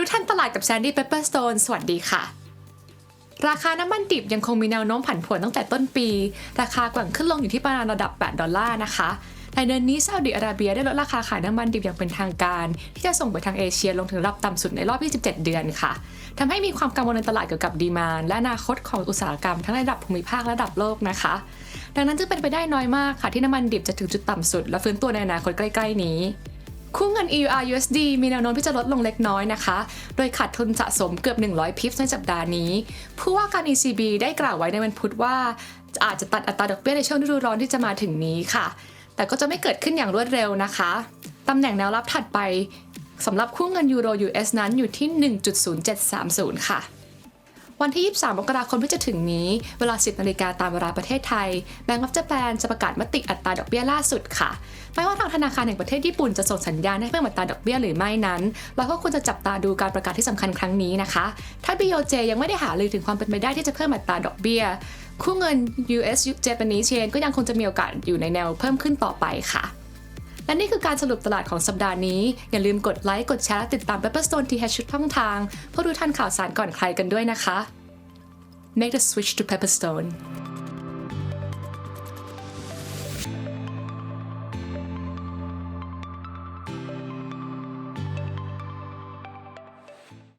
รู้ทันตลาดกับแซนดี้เปเปอร์สโตนสวัสดีค่ะ ราคาน้ำมันดิบยังคงมีแนวโน้มผันผวนตั้งแต่ต้นปี ราคากลั่งขึ้นลงอยู่ที่ประมาณระดับ 8 ดอลลาร์นะคะ ในเดือนนี้ซาอุดิอาระเบียได้ลดราคาขายน้ำมันดิบอย่างเป็นทางการ ที่จะส่งไปทางเอเชียลงถึงระดับต่ำสุดในรอบ 27 เดือนค่ะทำให้มีความกังวลในตลาดเกี่ยวกับดีมานและอนาคตของอุตสาหกรรมทั้งระดับภูมิภาคและระดับโลกนะคะ ดังนั้นจึงเป็นไปได้น้อยมากค่ะที่น้ำมันดิบจะถึงจุดต่ำสุด และฟื้นตัวในอนาคตใกล้ ๆ นี้ คู่เงิน EUR USD มีแนวโน้มที่จะลดลงเล็กน้อยนะคะ โดยขาดทุนสะสมเกือบ 100 พิปในสัปดาห์นี้ ผู้ว่าการ ECB ได้กล่าวไว้ในวันพุธว่า อาจจะตัดอัตราดอกเบี้ยในช่วงฤดูร้อนที่จะมาถึงนี้ค่ะ แต่ก็จะไม่เกิดขึ้นอย่างรวดเร็วนะคะ ตำแหน่งแนวรับถัดไปสำหรับคู่เงินยูโร US นั้นอยู่ที่ 1.0730ค่ะ วันที่ 23 มกราคมที่จะถึงนี้ เวลา 10 นาฬิกาตามเวลาประเทศไทยแบงก์ออฟจแปนจะประกาศมติอัตราดอกเบี้ยล่าสุดค่ะไม่ว่าทางธนาคารแห่งประเทศญี่ปุ่นจะส่งสัญญาณให้เพิ่มอัตราดอกเบี้ยหรือไม่นั้น เราก็ควรจะจับตาดูการประกาศที่สำคัญครั้งนี้นะคะ ถ้า BOJ ยังไม่ได้หารือถึงความเป็นไปได้ที่จะเพิ่มอัตราดอกเบี้ย คู่เงิน US Japanese Yen ก็ยังคงจะมีโอกาสอยู่ในแนวเพิ่มขึ้นต่อไปค่ะ และนี่คือการสรุปตลาดของสัปดาห์นี้ อย่าลืมกดไลค์ กดแชร์และติดตาม Pepperstone TH ชุดท่องทาง เพื่อรู้ทันข่าวสารก่อนใครกันด้วยนะคะ Make the switch to Pepperstone